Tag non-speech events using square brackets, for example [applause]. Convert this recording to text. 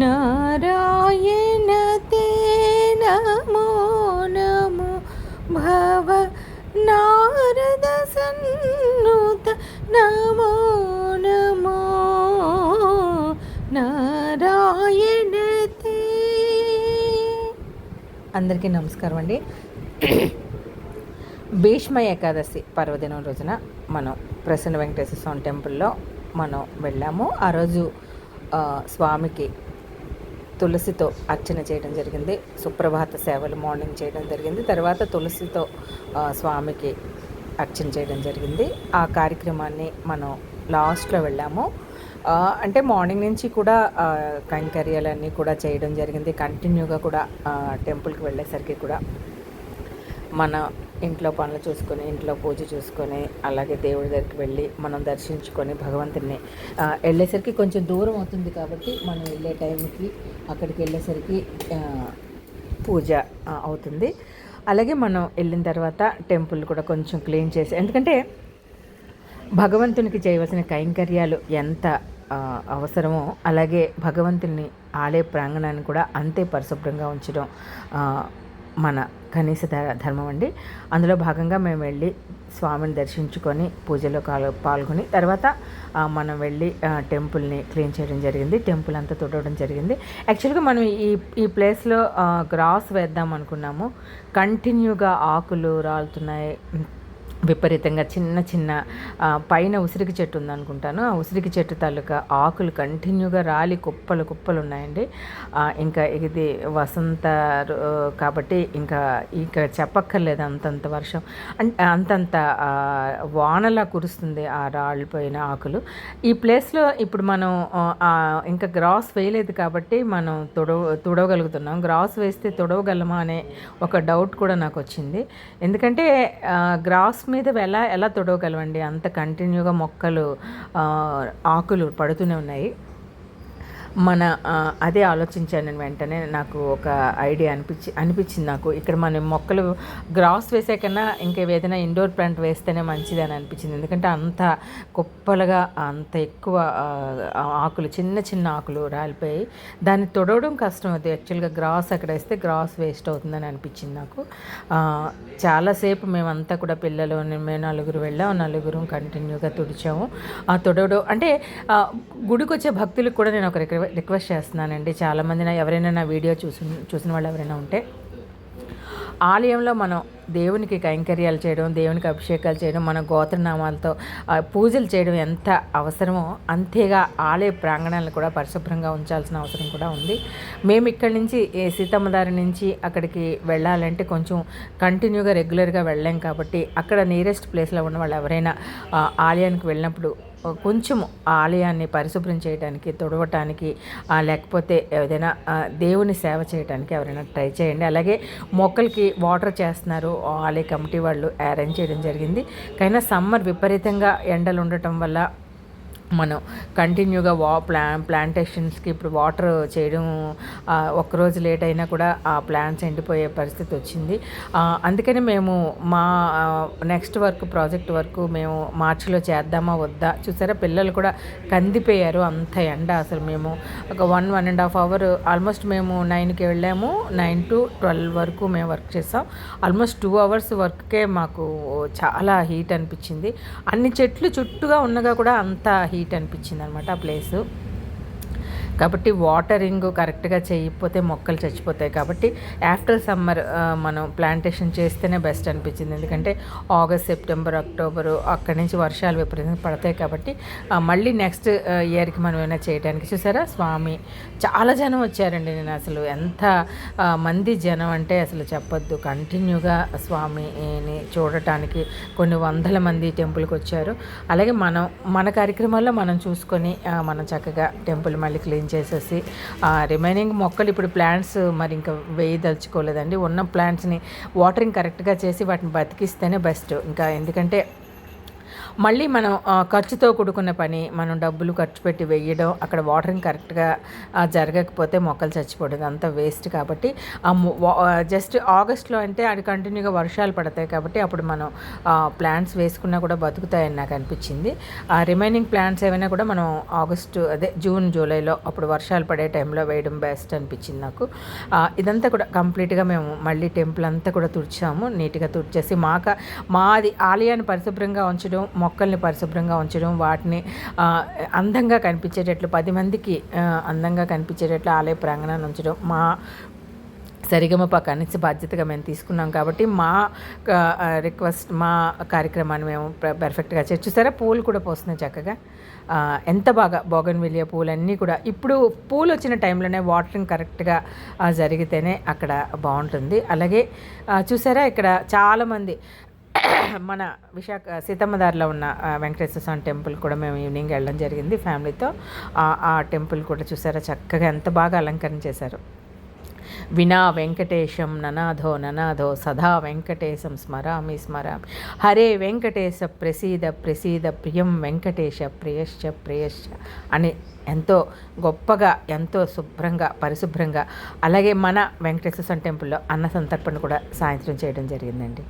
నారాయణ తే నమో నమో భవ నారద సన్నుత నమో నమో నారాయణ తే అందరికీ నమస్కారం అండి. భీష్మ ఏకాదశి పర్వదినం రోజున మనం ప్రసన్న వెంకటేశ్వర స్వామి టెంపుల్లో మనం వెళ్ళాము. ఆ రోజు స్వామికి తులసితో అర్చన చేయడం జరిగింది. సుప్రభాత సేవలు మార్నింగ్ చేయడం జరిగింది. తర్వాత తులసితో స్వామికి అర్చన చేయడం జరిగింది. ఆ కార్యక్రమాన్ని మనం లాస్ట్లో వెళ్ళాము. అంటే మార్నింగ్ నుంచి కూడా కైంకర్యాలన్నీ కూడా చేయడం జరిగింది. కంటిన్యూగా కూడా టెంపుల్కి వెళ్ళేసరికి కూడా మన ఇంట్లో పనులు చూసుకొని ఇంట్లో పూజ చూసుకొని అలాగే దేవుడి దగ్గరికి వెళ్ళి మనం దర్శించుకొని భగవంతుని వెళ్ళేసరికి కొంచెం దూరం అవుతుంది కాబట్టి మనం వెళ్ళే టైంకి అక్కడికి వెళ్ళేసరికి పూజ అవుతుంది. అలాగే మనం వెళ్ళిన తర్వాత టెంపుల్ కూడా కొంచెం క్లీన్ చేసి ఎందుకంటే భగవంతునికి చేయవలసిన కైంకర్యాలు ఎంత అవసరమో అలాగే భగవంతుని ఆలయ ప్రాంగణాన్ని కూడా అంతే పరిశుభ్రంగా ఉంచడం మన కనీస ధర్మం అండి. అందులో భాగంగా మేము వెళ్ళి స్వామిని దర్శించుకొని పూజలో కాలు పాల్గొని తర్వాత మనం వెళ్ళి టెంపుల్ని క్లీన్ చేయడం జరిగింది. టెంపుల్ అంతా తుడవడం జరిగింది. యాక్చువల్గా మనం ఈ ఈ ప్లేస్లో గ్రాస్ వేద్దాం అనుకున్నాము. కంటిన్యూగా ఆకులు రాలుతున్నాయి. విపరీతంగా చిన్న చిన్న పైన ఉసిరికి చెట్టు ఉందనుకుంటాను. ఆ ఉసిరికి చెట్టు తాలూకా ఆకులు కంటిన్యూగా రాలి కుప్పలు కుప్పలు ఉన్నాయండి. ఇంకా ఇది వసంత రు- కాబట్టి ఇంకా ఇంకా చెప్పక్కర్లేదు అంతంత వర్షం. అంతంత వానలా కురుస్తుంది ఆ రాళ్ళిపోయిన ఆకులు. ఈ ప్లేస్లో ఇప్పుడు మనం ఇంకా గ్రాస్ వేయలేదు కాబట్టి మనం తుడవ తుడవగలుగుతున్నాం. గ్రాస్ వేస్తే తుడవగలమా అనే ఒక డౌట్ కూడా నాకు వచ్చింది ఎందుకంటే గ్రాస్ మీద ఎలా ఎలా తొడవగలవండి? అంత కంటిన్యూగా మొక్కలు ఆకులు పడుతూనే ఉన్నాయి. మన అదే ఆలోచించాను నేను వెంటనే నాకు ఒక ఐడియా అనిపించి అనిపించింది నాకు. ఇక్కడ మనం మొక్కలు గ్రాస్ వేసే కన్నా ఇంకా ఏదైనా ఇండోర్ ప్లాంట్ వేస్తేనే మంచిది అని అనిపించింది. ఎందుకంటే అంత కుప్పలుగా అంత ఎక్కువ ఆకులు చిన్న చిన్న ఆకులు రాలిపోయి దాన్ని తొడవడం కష్టం అది. యాక్చువల్గా గ్రాస్ అక్కడ వేస్తే గ్రాస్ వేస్ట్ అవుతుందని అనిపించింది నాకు. చాలాసేపు మేమంతా కూడా పిల్లలు మేము నలుగురు వెళ్ళాము నలుగురు కంటిన్యూగా తుడిచాము. ఆ తొడవడం అంటే గుడికి వచ్చే భక్తులకు కూడా నేను ఒక రిక్వెస్ట్ చేస్తున్నానండి. చాలామంది నా ఎవరైనా నా వీడియో చూసి చూసిన వాళ్ళు ఎవరైనా ఉంటే ఆలయంలో మనం దేవునికి కైంకర్యాలు చేయడం దేవునికి అభిషేకాలు చేయడం మన గోత్రనామాలతో పూజలు చేయడం ఎంత అవసరమో అంతేగా ఆలయ ప్రాంగణాలను కూడా పరిశుభ్రంగా ఉంచాల్సిన అవసరం కూడా ఉంది. మేము ఇక్కడి నుంచి ఏ సీతమ్మదారి నుంచి అక్కడికి వెళ్ళాలంటే కొంచెం కంటిన్యూగా రెగ్యులర్గా వెళ్ళాం కాబట్టి అక్కడ నియరెస్ట్ ప్లేస్లో ఉన్న వాళ్ళు ఎవరైనా ఆలయానికి వెళ్ళినప్పుడు కొంచెం ఆలయాన్ని పరిశుభ్రం చేయడానికి తుడవటానికి లేకపోతే ఏదైనా దేవుని సేవ చేయడానికి ఎవరైనా ట్రై చేయండి. అలాగే మొక్కలకి వాటర్ చేస్తున్నారు. ఆలయ కమిటీ వాళ్ళు అరేంజ్ చేయడం జరిగింది. కానీ సమ్మర్ విపరీతంగా ఎండలు ఉండటం వల్ల మనం కంటిన్యూగా వా ప్లా ప్లాంటేషన్స్కి ఇప్పుడు వాటర్ చేయడం ఆ, ఒక్కరోజు లేట్ అయినా కూడా ఆ ప్లాంట్స్ ఎండిపోయే పరిస్థితి వచ్చింది. అందుకని మేము మా నెక్స్ట్ వర్క్ ప్రాజెక్ట్ వర్క్ మేము మార్చిలో చేద్దామా వద్దా? చూసారా పిల్లలు కూడా కందిపోయారు అంత ఎండ అసలు మేము. ఒక one one and half hour almost మేము నైన్కి వెళ్ళాము. నైన్ టు ట్వెల్వ్ వరకు మేము వర్క్ చేసాం. ఆల్మోస్ట్ టూ అవర్స్ వర్క్కే మాకు చాలా హీట్ అనిపించింది. అన్ని చెట్లు చుట్టూగా ఉన్నగా కూడా అంత హీట్ అనిపించింది అనమాట ఆ ప్లేసు. కాబట్టి వాటరింగ్ కరెక్ట్గా చేయకపోతే మొక్కలు చచ్చిపోతాయి కాబట్టి ఆఫ్టర్ సమ్మర్ మనం ప్లాంటేషన్ చేస్తేనే బెస్ట్ అనిపించింది. ఎందుకంటే ఆగస్ట్ సెప్టెంబర్ అక్టోబర్ అక్కడి నుంచి వర్షాలు విపరీతంగా పడతాయి కాబట్టి మళ్ళీ నెక్స్ట్ ఇయర్కి మనం ఏమైనా చేయడానికి చూసారా? స్వామి చాలా జనం వచ్చారండి నేను అసలు ఎంత మంది జనం అంటే అసలు చెప్పొద్దు. కంటిన్యూగా స్వామిని చూడటానికి కొన్ని వందల మంది టెంపుల్కి వచ్చారు. అలాగే మనం మన కార్యక్రమాల్లో మనం చూసుకొని మనం చక్కగా టెంపుల్ మళ్ళీ క్లీన్ చేసేసి రిమైనింగ్ మొక్కలు ఇప్పుడు ప్లాంట్స్ మరి ఇంకా వేయదలుచుకోలేదండి ఉన్న ప్లాంట్స్ని వాటరింగ్ కరెక్ట్గా చేసి వాటిని బతికిస్తేనే బెస్ట్ ఇంకా ఎందుకంటే మళ్ళీ మనం ఖర్చుతో కూడుకున్న పని మనం డబ్బులు ఖర్చు పెట్టి వేయడం అక్కడ వాటరింగ్ కరెక్ట్గా జరగకపోతే మొక్కలు చచ్చిపోవడం అంతా వేస్ట్ కాబట్టి ఆ జస్ట్ ఆగస్ట్లో అంటే అది కంటిన్యూగా వర్షాలు పడతాయి కాబట్టి అప్పుడు మనం ప్లాంట్స్ వేసుకున్నా కూడా బతుకుతాయని నాకు అనిపించింది. ఆ రిమైనింగ్ ప్లాంట్స్ ఏమైనా కూడా మనం ఆగస్టు అదే జూన్ జూలైలో అప్పుడు వర్షాలు పడే టైంలో వేయడం బెస్ట్ అనిపించింది నాకు. ఇదంతా కూడా కంప్లీట్గా మేము మళ్ళీ టెంపుల్ అంతా కూడా తుడిచాము నీట్గా తుడిచేసి మాక మాది ఆలయాన్ని పరిశుభ్రంగా ఉంచడం మొక్కల్ని పరిశుభ్రంగా ఉంచడం వాటిని అందంగా కనిపించేటట్లు పది మందికి అందంగా కనిపించేటట్లు ఆలయ ప్రాంగణాన్ని ఉంచడం మా సరిగమప కనీస బాధ్యతగా మేము తీసుకున్నాం కాబట్టి మా రిక్వెస్ట్ మా కార్యక్రమాన్ని మేము పర్ఫెక్ట్గా చూసారా? పూలు కూడా పోస్తున్నాయి చక్కగా. ఎంత బాగా బోగన్విలియా పూలన్నీ కూడా ఇప్పుడు పూలు వచ్చిన టైంలోనే వాటరింగ్ కరెక్ట్గా జరిగితేనే అక్కడ బాగుంటుంది. అలాగే చూసారా ఇక్కడ చాలామంది [coughs] మన విశాఖ సీతమ్మదారిలో ఉన్న వెంకటేశ్వర స్వామి టెంపుల్ కూడా మేము ఈవినింగ్ వెళ్ళడం జరిగింది ఫ్యామిలీతో. ఆ- ఆ టెంపుల్ కూడా చూసారా? చక్కగా ఎంత బాగా అలంకరణ చేశారు. వినా వెంకటేశం ననాథో ననాథో సదా వెంకటేశం స్మరామి స్మరామి. హరే వెంకటేశ ప్రసీద ప్రసీద ప్రియం వెంకటేశ ప్రియశ్చ ప్రియశ్చ అని ఎంతో గొప్పగా ఎంతో శుభ్రంగా పరిశుభ్రంగా అలాగే మన వెంకటేశ్వర స్వామి టెంపుల్లో అన్న సంతర్పణ కూడా సాయంత్రం చేయడం జరిగిందండి.